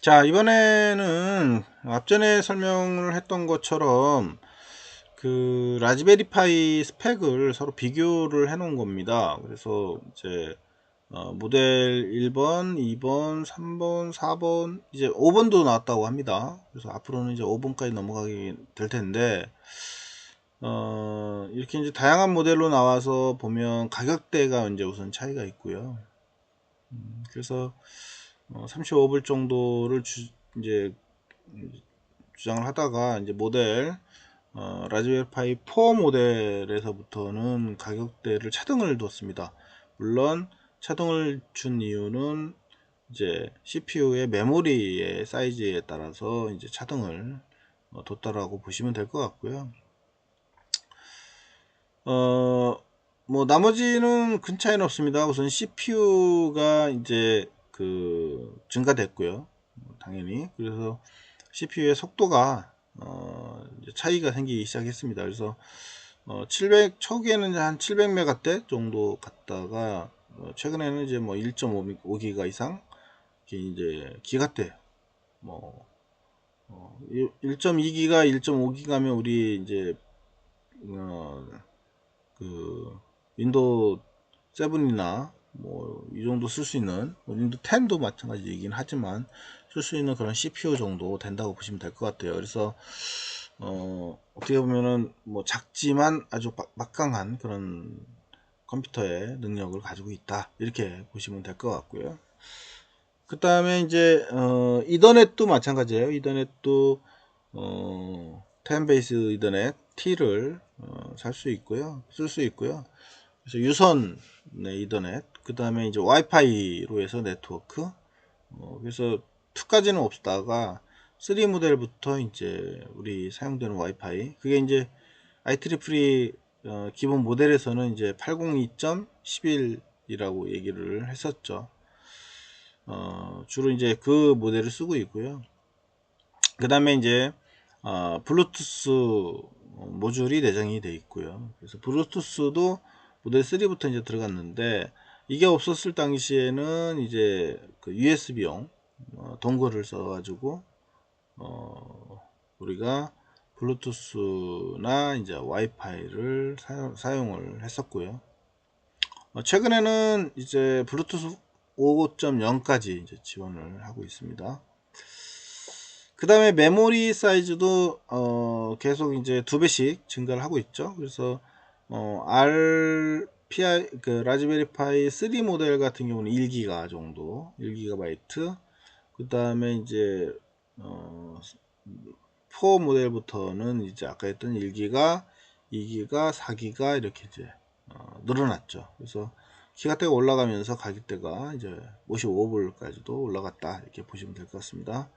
자, 이번에는 앞전에 설명을 했던 것처럼 그 라즈베리 파이 스펙을 서로 비교를 해 놓은 겁니다. 그래서 이제 어, 모델 1번, 2번, 3번, 4번, 이제 5번도 나왔다고 합니다. 그래서 앞으로는 이제 5번까지 넘어가게 될 텐데, 어, 이렇게 이제 다양한 모델로 나와서 보면 가격대가 이제 우선 차이가 있고요. 음, 그래서 어, 35불 정도를 주, 이제 주장을 하다가 이제 모델 어, 라즈베리파이 4 모델에서부터는 가격대를 차등을 뒀습니다. 물론 차등을 준 이유는 이제 CPU의 메모리의 사이즈에 따라서 이제 차등을 어, 뒀다라고 보시면 될 것 같고요. 어, 뭐 나머지는 큰 차이는 없습니다. 우선 CPU가 이제 그 증가됐고요. 당연히 그래서 CPU의 속도가 어 차이가 생기기 시작했습니다. 그래서 어 700 초기에는 한 700메가대 정도 갔다가 어 최근에는 이제 뭐 1.5기가 이상 이제 기가대 뭐 어 1.2기가 1.5기가면 우리 이제 어 그 윈도우 7이나 뭐 이 정도 쓸 수 있는 윈도우 10도 마찬가지이긴 하지만 쓸 수 있는 그런 CPU 정도 된다고 보시면 될 것 같아요. 그래서 어, 어떻게 보면은 뭐 작지만 아주 막 강한 그런 컴퓨터의 능력을 가지고 있다 이렇게 보시면 될 것 같고요. 그 다음에 이제 어, 이더넷도 마찬가지예요. 이더넷도 어, 10 베이스 이더넷 T를 어, 살 수 있고요, 쓸 수 있고요. 그래서 유선 네, 이더넷 그 다음에 이제 와이파이로 해서 네트워크. 어, 그래서 2까지는 없다가 3 모델부터 이제 우리 사용되는 와이파이. 그게 이제 i3 어, 기본 모델에서는 이제 802.11이라고 얘기를 했었죠. 어, 주로 이제 그 모델을 쓰고 있고요. 그 다음에 이제 어, 블루투스 모듈이 내장이 되어 있고요. 그래서 블루투스도 모델 3부터 이제 들어갔는데 이게 없었을 당시에는 이제 그 USB용 어, 동글을 써가지고 어, 우리가 블루투스나 이제 와이파이를 사용, 을 했었고요. 어, 최근에는 이제 블루투스 5.0까지 이제 지원을 하고 있습니다. 그 다음에 메모리 사이즈도 어, 계속 이제 두 배씩 증가를 하고 있죠. 그래서 어, R PI 그 라즈베리 파이 3 모델 같은 경우는 1기가 정도 1GB 그 다음에 이제 어, 4 모델부터는 이제 아까 했던 1기가 2기가 4기가 이렇게 이제 어, 늘어났죠. 그래서 기가대가 올라가면서 가격대가 이제 55불까지도 올라갔다 이렇게 보시면 될 것 같습니다.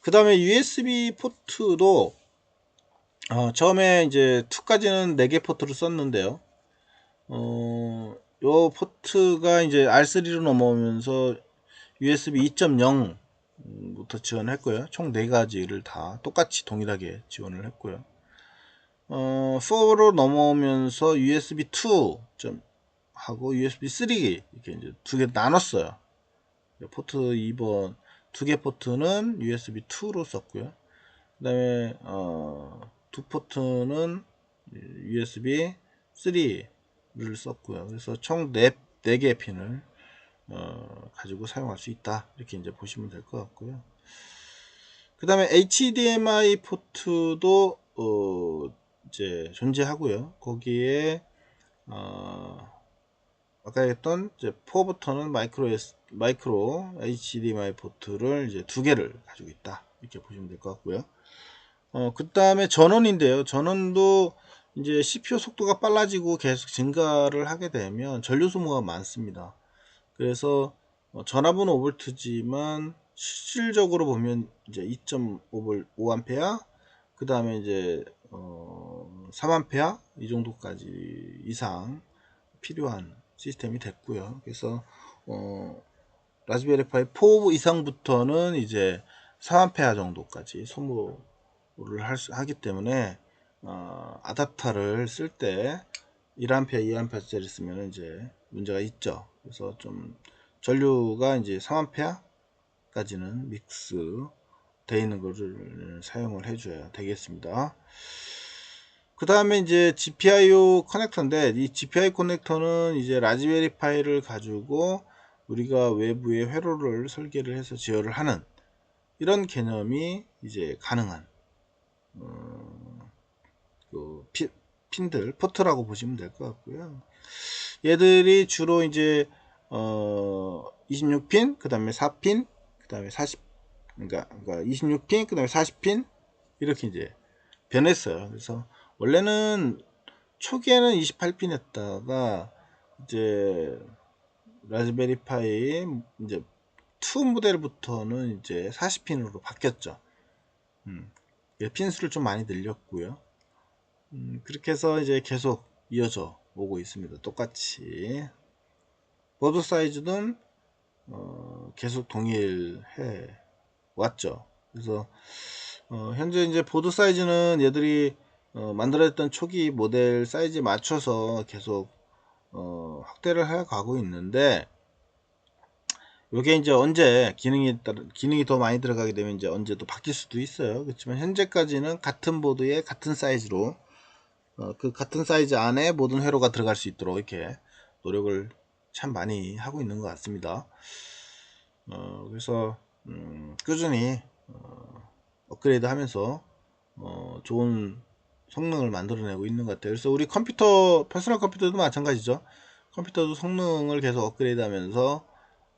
그 다음에 USB 포트도 어, 처음에 이제 2까지는 4개 포트를 썼는데요 어, 요 포트가 이제 R3로 넘어오면서 USB 2.0부터 지원했고요. 총 4가지를 다 똑같이 동일하게 지원을 했고요. 어, 4로 넘어오면서 USB 2 하고 USB 3 이렇게 이제 두 개 나눴어요. 포트 2번 두 개 포트는 USB 2로 썼고요. 그 다음에 어, 두 포트는 USB 3 를 썼고요. 그래서 총 4, 4개의 핀을 어, 가지고 사용할 수 있다. 이렇게 이제 보시면 될 것 같고요. 그 다음에 HDMI 포트도 어, 이제 존재하고요. 거기에 어, 아까 했던 이제 4부터는 마이크로 마이크로 HDMI 포트를 이제 두 개를 가지고 있다. 이렇게 보시면 될 것 같고요. 어, 그 다음에 전원인데요. 전원도 이제 CPU 속도가 빨라지고 계속 증가를 하게 되면 전류 소모가 많습니다. 그래서 어, 전압은 5V지만 실질적으로 보면 이제 2.5V 5A 그 다음에 이제 어 3A 이 정도까지 이상 필요한 시스템이 됐고요. 그래서 어 라즈베리 파이 4 이상부터는 이제 3A 정도까지 소모를 할 수, 하기 때문에 어, 아답터를 쓸 때 1A, 2A짜리 쓰면 이제 문제가 있죠. 그래서 좀 전류가 이제 3A까지 현재까지는 믹스 되어 있는 거를 사용을 해줘야 되겠습니다. 그 다음에 이제 GPIO 커넥터인데 이 GPIO 커넥터는 이제 라즈베리 파이를 가지고 우리가 외부에 회로를 설계를 해서 제어를 하는 이런 개념이 이제 가능한 어, 그 피, 핀들 포트라고 보시면 될 것 같고요. 얘들이 주로 이제 어 26핀, 그 다음에 4핀, 그 다음에 40, 그러니까, 그러니까 26핀, 그 다음에 40핀 이렇게 이제 변했어요. 그래서 원래는 초기에는 28핀 했다가 이제 라즈베리 파이 이제 2 모델부터는 이제 40핀으로 바뀌었죠. 음, 핀수를 좀 많이 늘렸고요. 음, 그렇게 해서 이제 계속 이어져 오고 있습니다. 똑같이 보드 사이즈는 어, 계속 동일해 왔죠. 그래서 어, 현재 이제 보드 사이즈는 얘들이 어, 만들어졌던 초기 모델 사이즈에 맞춰서 계속 어, 확대를 해 가고 있는데 이게 이제 언제 기능이 기능이 더 많이 들어가게 되면 이제 언제 또 바뀔 수도 있어요. 그렇지만 현재까지는 같은 보드에 같은 사이즈로 어, 그 같은 사이즈 안에 모든 회로가 들어갈 수 있도록 이렇게 노력을 참 많이 하고 있는 것 같습니다. 어, 그래서 음, 꾸준히 어, 업그레이드 하면서 어, 좋은 성능을 만들어내고 있는 것 같아요. 그래서 우리 컴퓨터, 퍼스널 컴퓨터도 마찬가지죠. 컴퓨터도 성능을 계속 업그레이드 하면서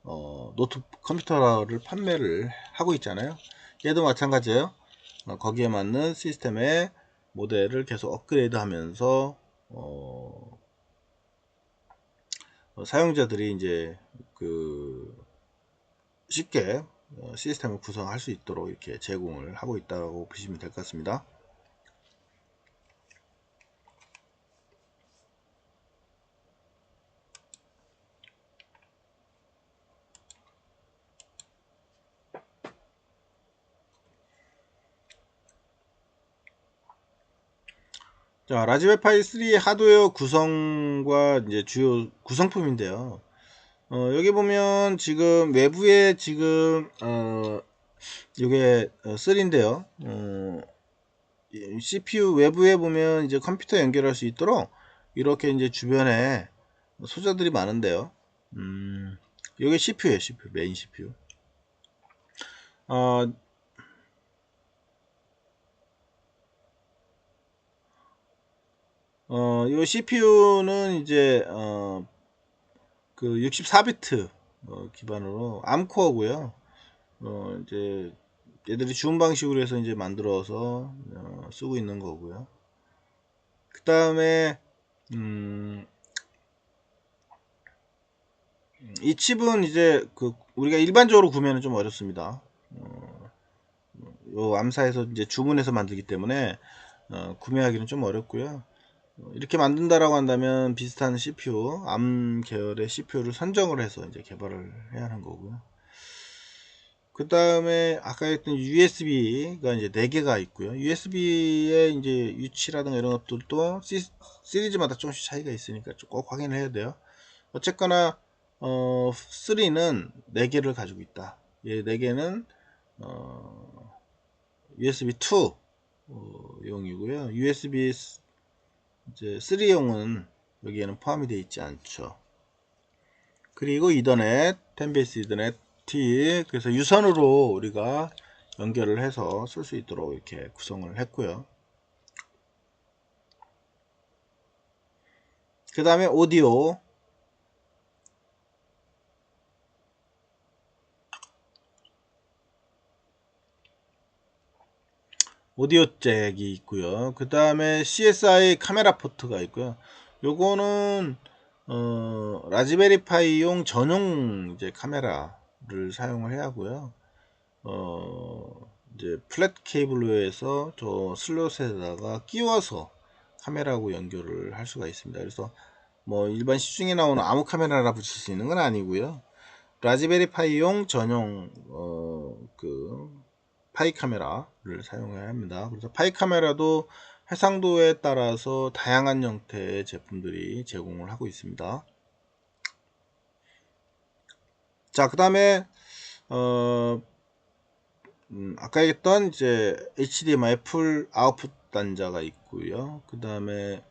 어, 노트 컴퓨터를 판매를 하고 있잖아요. 얘도 마찬가지예요. 어, 거기에 맞는 시스템의 모델을 계속 업그레이드 하면서 어, 어, 사용자들이 이제 그 쉽게 어, 시스템을 구성할 수 있도록 이렇게 제공을 하고 있다고 보시면 될 것 같습니다. 자, 라즈베파이 3 하드웨어 구성과 이제 주요 구성품인데요. 어, 여기 보면 지금 외부에 지금 어, 이게 3인데요. 어, CPU 외부에 보면 이제 컴퓨터 연결할 수 있도록 이렇게 이제 주변에 소자들이 많은데요. 음, 이게 CPU예요, CPU 메인 CPU. 어, 어, 이 CPU는 이제 어, 그 64비트 어, 기반으로 암코어고요. 어, 이제 얘들이 주문 방식으로 해서 이제 만들어서 어, 쓰고 있는 거고요. 그 다음에 음, 이 칩은 이제 그 우리가 일반적으로 구매는 좀 어렵습니다. 어, 요 암사에서 이제 주문해서 만들기 때문에 어, 구매하기는 좀 어렵고요. 이렇게 만든다라고 한다면 비슷한 CPU, 암 계열의 CPU를 선정을 해서 이제 개발을 해야 하는 거고요. 그 다음에 아까 했던 USB가 이제 4개가 있고요. USB의 이제 위치라든가 이런 것들도 시 리즈마다 조금씩 차이가 있으니까 꼭 확인을 해야 돼요. 어쨌거나 어, 3는 4개를 가지고 있다. 얘 4개는 어, USB 2 어, 용이고요. USB 이제 3용은 여기에는 포함이 되어 있지 않죠. 그리고 이더넷, 텐베이스 이더넷 T 그래서 유선으로 우리가 연결을 해서 쓸 수 있도록 이렇게 구성을 했고요. 그 다음에 오디오 오디오 잭이 있고요. 그 다음에 CSI 카메라 포트가 있고요. 요거는 어, 라즈베리 파이용 전용 이제 카메라를 사용을 해야 하고요. 어, 이제 플랫 케이블로 해서 저 슬롯에다가 끼워서 카메라하고 연결을 할 수가 있습니다. 그래서 뭐 일반 시중에 나오는 아무 카메라나 붙일 수 있는 건 아니고요. 라즈베리 파이용 전용 어, 그 파이 카메라를 사용해야 합니다. 그래서 파이 카메라도 해상도에 따라서 다양한 형태의 제품들이 제공을 하고 있습니다. 자, 그 다음에 어, 음, 아까 얘기했던 이제 HDMI 풀 아웃풋 단자가 있고요. 그 다음에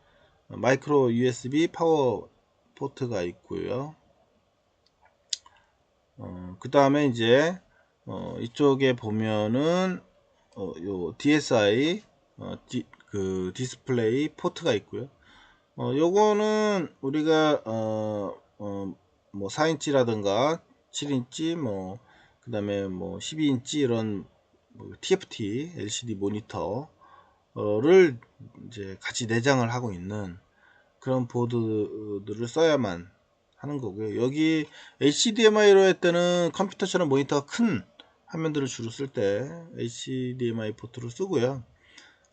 마이크로 USB 파워 포트가 있고요. 어, 그 다음에 이제 어, 이쪽에 보면은 어, 요 DSI 어, 디, 그 디스플레이 포트가 있고요. 어, 요거는 우리가 어, 어, 뭐 4인치라든가 7인치 뭐 그다음에 뭐 12인치 이런 뭐 TFT LCD 모니터를 이제 같이 내장을 하고 있는 그런 보드들을 써야만 하는 거고요. 여기 HDMI로 할 때는 컴퓨터처럼 모니터가 큰 화면들을 주로 쓸 때 HDMI 포트를 쓰고요.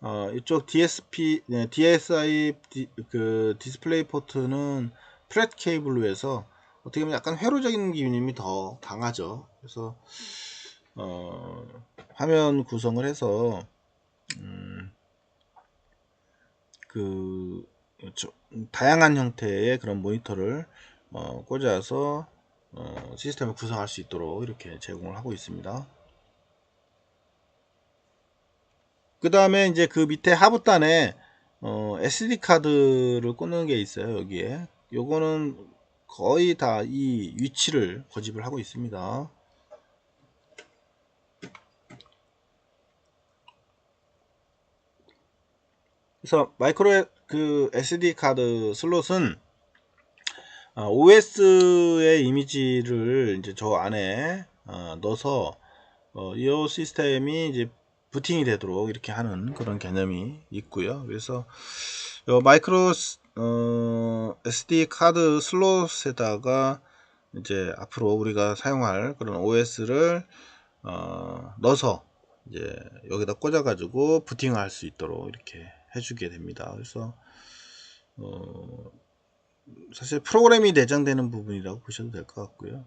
어, 이쪽 DSP, 네, DSI 디, 그 디스플레이 포트는 플랫 케이블로 해서 어떻게 보면 약간 회로적인 기능이 더 강하죠. 그래서 어, 화면 구성을 해서 음, 그 저, 다양한 형태의 그런 모니터를 어, 꽂아서 어, 시스템을 구성할 수 있도록 이렇게 제공을 하고 있습니다. 그 다음에 이제 그 밑에 하부단에 어, SD 카드를 꽂는 게 있어요 여기에 요거는 거의 다 이 위치를 고집을 하고 있습니다 그래서 마이크로 그 SD 카드 슬롯은 OS의 이미지를 이제 저 안에 어, 넣어서 어, 이 시스템이 이제 부팅이 되도록 이렇게 하는 그런 개념이 있고요. 그래서 마이크로 어, SD 카드 슬롯에다가 이제 앞으로 우리가 사용할 그런 OS를 어, 넣어서 이제 여기다 꽂아 가지고 부팅할 수 있도록 이렇게 해주게 됩니다. 그래서 어, 사실 프로그램이 내장되는 부분이라고 보셔도 될 것 같고요.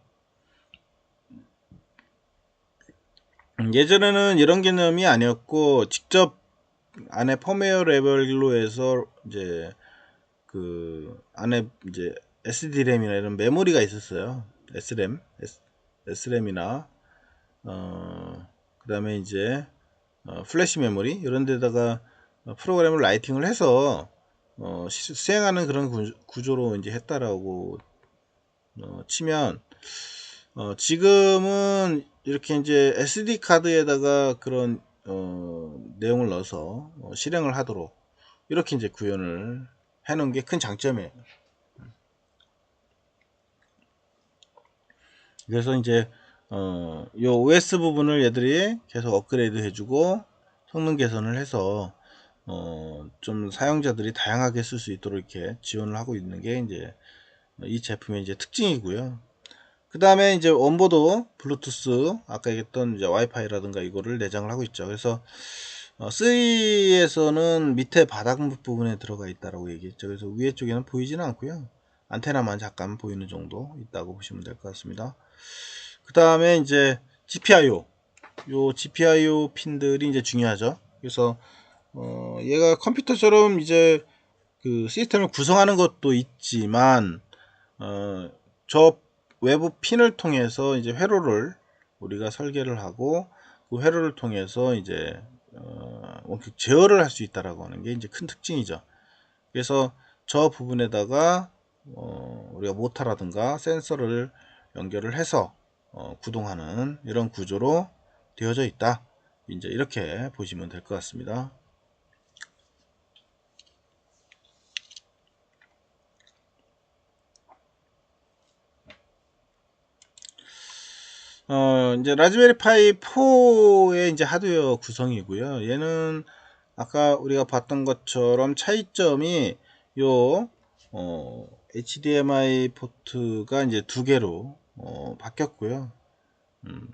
음, 예전에는 이런 개념이 아니었고 직접 안에 펌웨어 레벨로 해서 이제 그 안에 이제 SD램이나 이런 메모리가 있었어요. SRAM, SRAM이나 어 그다음에 이제 어, 플래시 메모리 이런 데다가 프로그램을 라이팅을 해서 어, 수행하는 그런 구 조로 이제 했다라고 어, 치면 어, 지금은 이렇게 이제 SD 카드에다가 그런 어, 내용을 넣어서 어, 실행을 하도록 이렇게 이제 구현을 해놓은 게 큰 장점이에요. 그래서 이제 어, 요 OS 부분을 얘들이 계속 업그레이드 해주고 성능 개선을 해서 어, 좀 사용자들이 다양하게 쓸 수 있도록 이렇게 지원을 하고 있는 게 이제 이 제품의 이제 특징이고요. 그 다음에 이제 원보드 블루투스 아까 얘기했던 이제 와이파이라든가 이거를 내장을 하고 있죠. 그래서 어, 3에서는 밑에 바닥 부분에 들어가 있다라고 얘기했죠. 그래서 위에 쪽에는 보이지는 않고요. 안테나만 잠깐 보이는 정도 있다고 보시면 될 것 같습니다. 그 다음에 이제 GPIO 요 GPIO 핀들이 이제 중요하죠. 그래서 어, 얘가 컴퓨터처럼 이제 그 시스템을 구성하는 것도 있지만 어, 저 외부 핀을 통해서 이제 회로를 우리가 설계를 하고 그 회로를 통해서 이제 어, 제어를 할 수 있다라고 하는 게 이제 큰 특징이죠. 그래서 저 부분에다가 어, 우리가 모터라든가 센서를 연결을 해서 어, 구동하는 이런 구조로 되어져 있다. 이제 이렇게 보시면 될 것 같습니다. 어, 이제 라즈베리 파이 4의 이제 하드웨어 구성이고요. 얘는 아까 우리가 봤던 것처럼 차이점이 요 어, HDMI 포트가 이제 두 개로 어, 바뀌었고요. 음.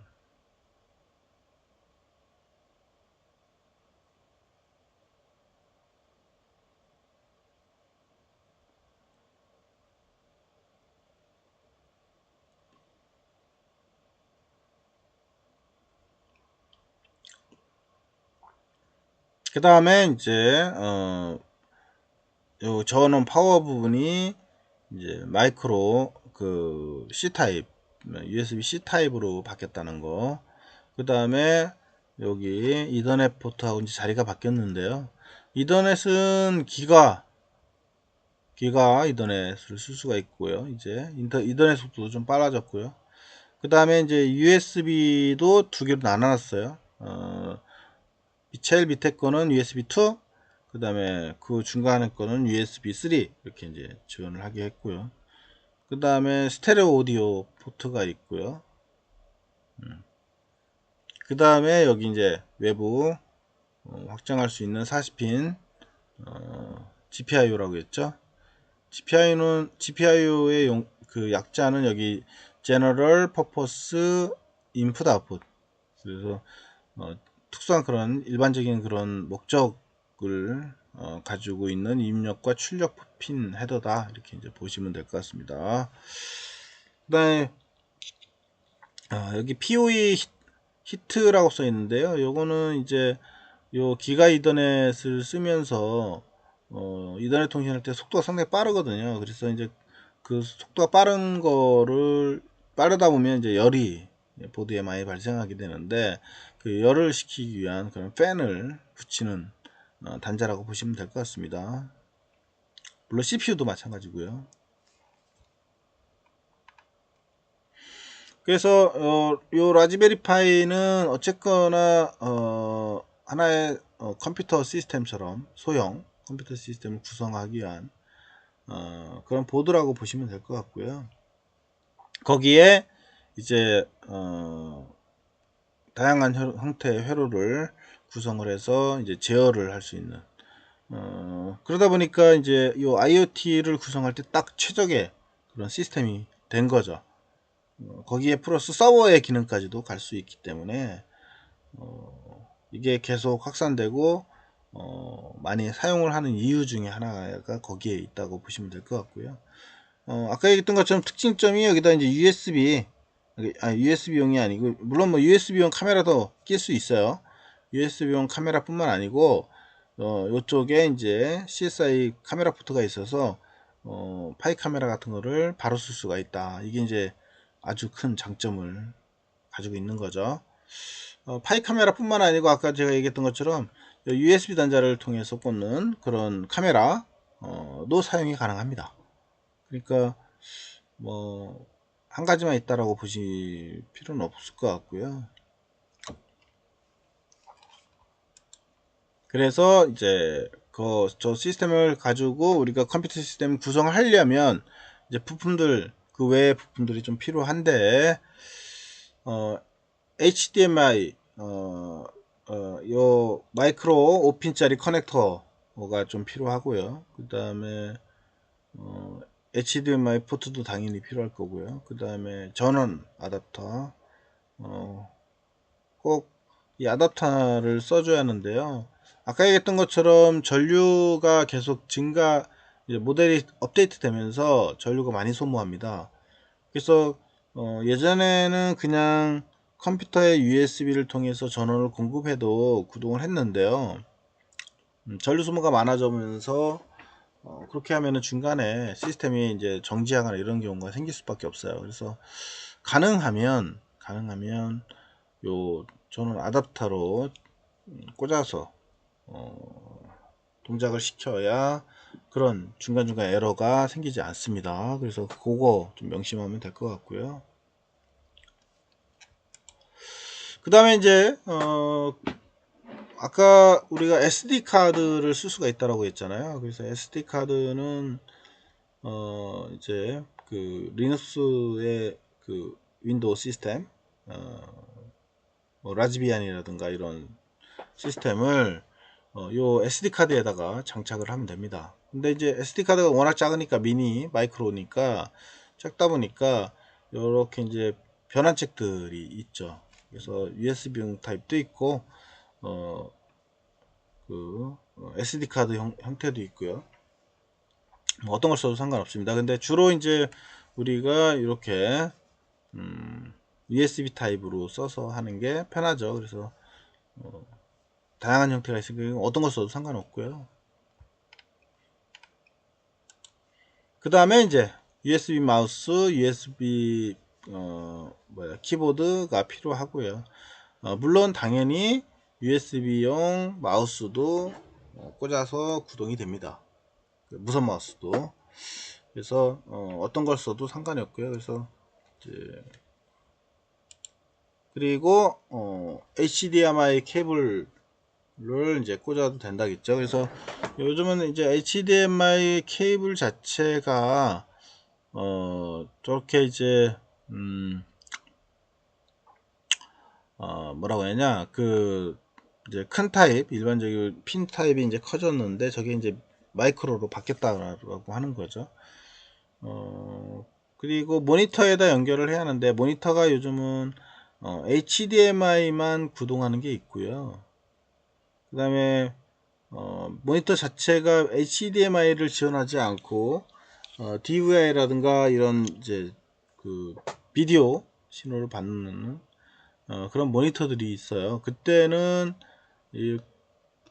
그 다음에 이제 어, 요 저어놓은 파워 부분이 이제 마이크로 그 C 타입 USB C 타입으로 바뀌었다는 거. 그 다음에 여기 이더넷 포트하고 이제 자리가 바뀌었는데요. 이더넷은 기가 기가 이더넷을 쓸 수가 있고요. 이제 인터, 이더넷 속도도 좀 빨라졌고요. 그 다음에 이제 USB도 두 개로 나눠놨어요. 어, 제일 밑에 거는 USB 2, 그 다음에 그 중간에 거는 USB 3 이렇게 이제 지원을 하게 했고요. 그 다음에 스테레오 오디오 포트가 있고요. 음. 그 다음에 여기 이제 외부 어, 확장할 수 있는 40핀 어, GPIO라고 했죠. GPIO는 GPIO의 용, 그 약자는 여기 General Purpose Input Output 그래서 어, 특수한 그런 일반적인 그런 목적을 어, 가지고 있는 입력과 출력 핀 헤더다 이렇게 이제 보시면 될 것 같습니다. 그다음에 아, 여기 POE 히트라고 써 있는데요. 요거는 이제 요 기가 이더넷을 쓰면서 어, 이더넷 통신할 때 속도가 상당히 빠르거든요. 그래서 이제 그 속도가 빠른 거를 빠르다 보면 이제 열이 보드에 많이 발생하게 되는데 그 열을 식히기 위한 그런 팬을 붙이는 어, 단자라고 보시면 될 것 같습니다. 물론 CPU도 마찬가지고요. 그래서 어, 요 라즈베리 파이는 어쨌거나 어, 하나의 어, 컴퓨터 시스템처럼 소형 컴퓨터 시스템을 구성하기 위한 어, 그런 보드라고 보시면 될 것 같고요. 거기에 이제 어, 다양한 형태의 회로를 구성을 해서 이제 제어를 할 수 있는 어, 그러다 보니까 이제 이 IoT를 구성할 때 딱 최적의 그런 시스템이 된 거죠. 어, 거기에 플러스 서버의 기능까지도 갈 수 있기 때문에 어, 이게 계속 확산되고 어, 많이 사용을 하는 이유 중에 하나가 거기에 있다고 보시면 될 것 같고요. 어, 아까 얘기했던 것처럼 특징점이 여기다 이제 USB, 아, USB용이 아니고, 물론 뭐 USB용 카메라도 낄 수 있어요. USB용 카메라뿐만 아니고, 어, 요쪽에 이제 CSI 카메라 포트가 있어서, 어, 파이 카메라 같은 거를 바로 쓸 수가 있다. 이게 이제 아주 큰 장점을 가지고 있는 거죠. 어, 파이 카메라뿐만 아니고 아까 제가 얘기했던 것처럼 USB 단자를 통해서 꽂는 그런 카메라도 사용이 가능합니다. 그러니까 뭐 한 가지만 있다라고 보실 필요는 없을 것 같고요. 그래서 이제 그 저 시스템을 가지고 우리가 컴퓨터 시스템 구성을 하려면 이제 부품들 그 외의 부품들이 좀 필요한데 어, HDMI 어, 어, 요 마이크로 5핀짜리 커넥터가 좀 필요하고요. 그 다음에 어, HDMI 포트도 당연히 필요할 거고요. 그 다음에 전원 아답터 어, 꼭 이 아답터를 써줘야 하는데요. 아까 얘기했던 것처럼 전류가 계속 증가 모델이 업데이트 되면서 전류가 많이 소모합니다. 그래서 어, 예전에는 그냥 컴퓨터의 USB를 통해서 전원을 공급해도 구동을 했는데요. 음, 전류 소모가 많아지면서 어, 그렇게 하면은 중간에 시스템이 이제 정지하거나 이런 경우가 생길 수밖에 없어요. 그래서 가능하면 가능하면 요 저는 아답터로 꽂아서 어, 동작을 시켜야 그런 중간중간 에러가 생기지 않습니다. 그래서 그거 좀 명심하면 될 것 같고요. 그 다음에 이제 어, 아까 우리가 SD 카드를 쓸 수가 있다라고 했잖아요. 그래서 SD 카드는 어 이제 그 리눅스의 그 윈도우 시스템, 어, 뭐 라즈비안이라든가 이런 시스템을 어, 요 SD 카드에다가 장착을 하면 됩니다. 근데 이제 SD 카드가 워낙 작으니까 미니 마이크로니까 작다 보니까 이렇게 이제 변환책들이 있죠. 그래서 USB용 타입도 있고 어, 그 어, SD 카드 형, 태도 있고요. 뭐 어떤 걸 써도 상관없습니다. 근데 주로 이제 우리가 이렇게 음, USB 타입으로 써서 하는 게 편하죠. 그래서 어, 다양한 형태가 있으니까 어떤 걸 써도 상관없고요. 그 다음에 이제 USB 마우스, USB 어, 뭐야 키보드가 필요하고요. 어, 물론 당연히 USB용 마우스도 어, 꽂아서 구동이 됩니다. 그 무선 마우스도. 그래서 어, 떤걸 써도 상관이 없고요. 그래서 이제 그리고 어, HDMI 케이블을 이제 꽂아도 된다겠죠. 그래서 요즘은 이제 HDMI 케이블 자체가 어, 저렇게 이제 음, 어, 뭐라고 해야냐 그 이제 큰 타입 일반적인 핀 타입이 이제 커졌는데 저게 이제 마이크로로 바뀌었다라고 하는 거죠. 어, 그리고 모니터에다 연결을 해야 하는데 모니터가 요즘은 어, HDMI만 구동하는 게 있고요. 그 다음에 어, 모니터 자체가 HDMI를 지원하지 않고 어, DVI라든가 이런 이제 그 비디오 신호를 받는 어, 그런 모니터들이 있어요. 그때는 이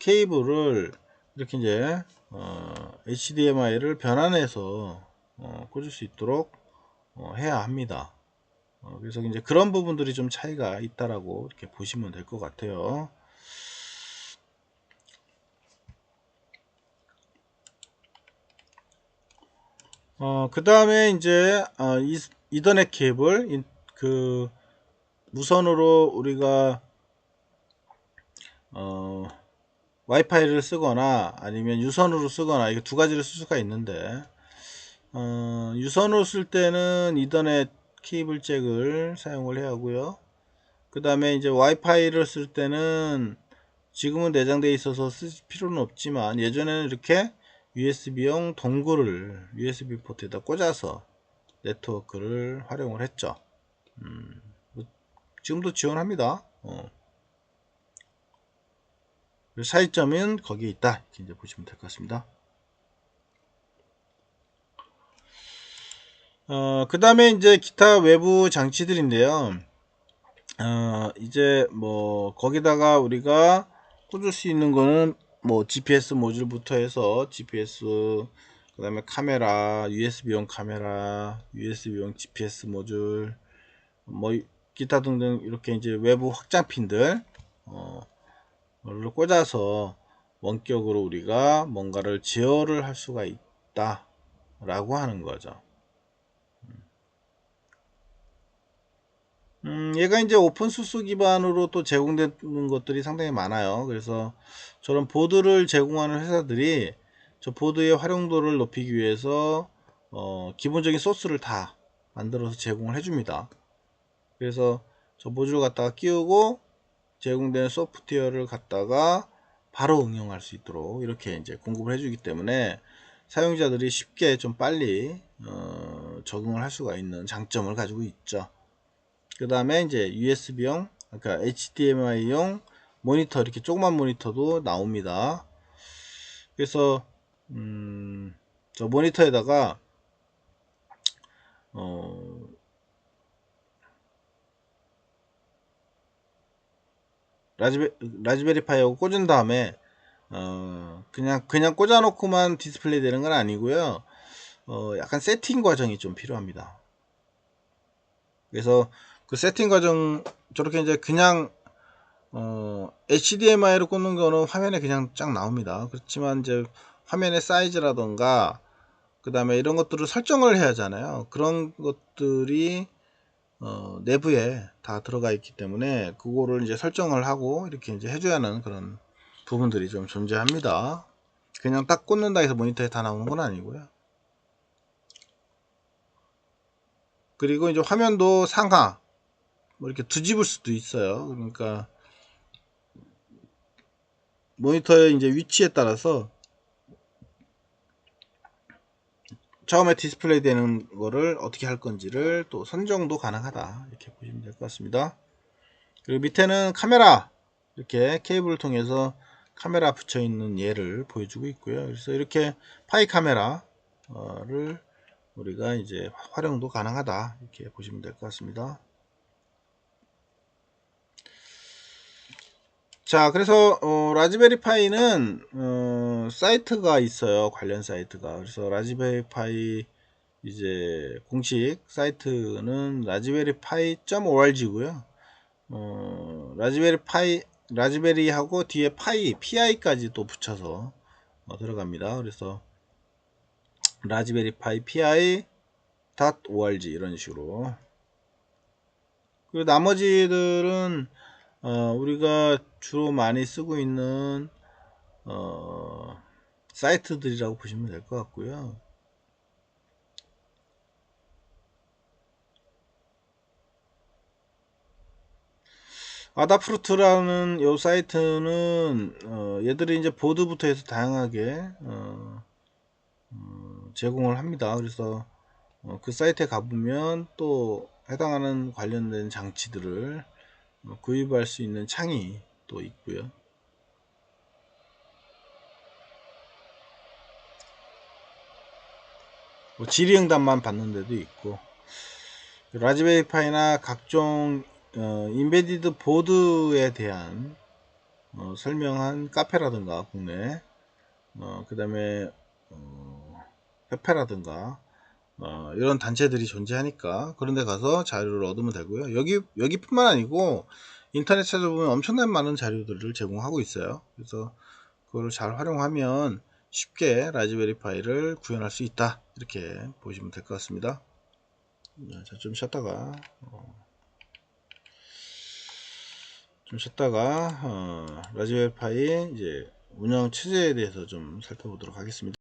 케이블을 이렇게 이제 어, HDMI를 변환해서 어, 꽂을 수 있도록 어, 해야 합니다. 어, 그래서 이제 그런 부분들이 좀 차이가 있다라고 이렇게 보시면 될 것 같아요. 어, 그 다음에 이제 어, 이, 이더넷 케이블 이, 그 무선으로 우리가 어, 와이파이를 쓰거나 아니면 유선으로 쓰거나 이게 두 가지를 쓸 수가 있는데 어, 유선으로 쓸 때는 이더넷 케이블 잭을 사용을 해야 하고요. 그 다음에 이제 와이파이를 쓸 때는 지금은 내장되어 있어서 쓸 필요는 없지만 예전에는 이렇게 USB용 동굴을 USB 포트에다 꽂아서 네트워크를 활용을 했죠. 음, 뭐 지금도 지원합니다. 어. 차이점은 거기에 있다. 이렇게 이제 보시면 될 것 같습니다. 어, 그 다음에 이제 기타 외부 장치들인데요. 어, 이제 뭐, 거기다가 우리가 꽂을 수 있는 거는 뭐 GPS 모듈부터 해서 GPS 그 다음에 카메라 USB용 카메라 USB용 GPS 모듈 뭐 기타 등등 이렇게 이제 외부 확장핀들 어, 를 꽂아서 원격으로 우리가 뭔가를 제어를 할 수가 있다 라고 하는 거죠 음, 얘가 이제 오픈소스 기반으로 또 제공되는 것들이 상당히 많아요. 그래서 저런 보드를 제공하는 회사들이 저 보드의 활용도를 높이기 위해서 어, 기본적인 소스를 다 만들어서 제공을 해줍니다. 그래서 저 모듈 갖다가 끼우고 제공된 소프트웨어를 갖다가 바로 응용할 수 있도록 이렇게 이제 공급을 해주기 때문에 사용자들이 쉽게 좀 빨리 어, 적응을 할 수가 있는 장점을 가지고 있죠. 그 다음에 이제 USB용 그러니까 HDMI용 모니터 이렇게 조그만 모니터도 나옵니다 그래서 음, 저 모니터에다가 어, 라즈베, 라즈베리 파이하고 꽂은 다음에 어, 그냥 그냥 꽂아 놓고만 디스플레이 되는 건 아니고요 어, 약간 세팅 과정이 좀 필요합니다 그래서 그 세팅 과정 저렇게 이제 그냥 어, HDMI로 꽂는 거는 화면에 그냥 쫙 나옵니다. 그렇지만 이제 화면의 사이즈라던가 그 다음에 이런 것들을 설정을 해야 하잖아요. 그런 것들이 어, 내부에 다 들어가 있기 때문에 그거를 이제 설정을 하고 이렇게 이제 해줘야 하는 그런 부분들이 좀 존재합니다. 그냥 딱 꽂는다 해서 모니터에 다 나오는 건 아니고요. 그리고 이제 화면도 상하 뭐 이렇게 뒤집을 수도 있어요. 그러니까 모니터의 이제 위치에 따라서 처음에 디스플레이 되는 거를 어떻게 할 건지를 또 선정도 가능하다. 이렇게 보시면 될 것 같습니다. 그리고 밑에는 카메라. 이렇게 케이블을 통해서 카메라 붙여 있는 예를 보여주고 있고요. 그래서 이렇게 파이 카메라를 우리가 이제 활용도 가능하다. 이렇게 보시면 될 것 같습니다 자 그래서 어, 라즈베리 파이는 어, 사이트가 있어요. 관련 사이트가. 그래서 라즈베리 파이 이제 공식 사이트는 라즈베리 파이.org고요. 어, 라즈베리 파이 라즈베리하고 뒤에 파이 PI까지 또 붙여서 어, 들어갑니다. 그래서 라즈베리 파이 PI .org 이런 식으로. 그리고 나머지들은 어, 우리가 주로 많이 쓰고 있는 어, 사이트들이라고 보시면 될 것 같고요. 아다프루트라는 요 사이트는 어, 얘들이 이제 보드부터 해서 다양하게 어, 어, 제공을 합니다. 그래서 어, 그 사이트에 가보면 또 해당하는 관련된 장치들을 어, 구입할 수 있는 창이 또 있고요. 뭐 질의응답만 받는 데도 있고 라즈베리 파이나 각종 어, 인베디드 보드에 대한 어, 설명한 카페라든가 국내 그 다음에 협회라든가 어, 이런 단체들이 존재하니까 그런데 가서 자료를 얻으면 되고요. 여기 여기뿐만 아니고 인터넷 찾아보면 엄청난 많은 자료들을 제공하고 있어요. 그래서 그걸 잘 활용하면 쉽게 라즈베리 파이를 구현할 수 있다. 이렇게 보시면 될 것 같습니다. 자, 좀 쉬었다가 어, 좀 쉬었다가 어, 라즈베리 파이 이제 운영 체제에 대해서 좀 살펴보도록 하겠습니다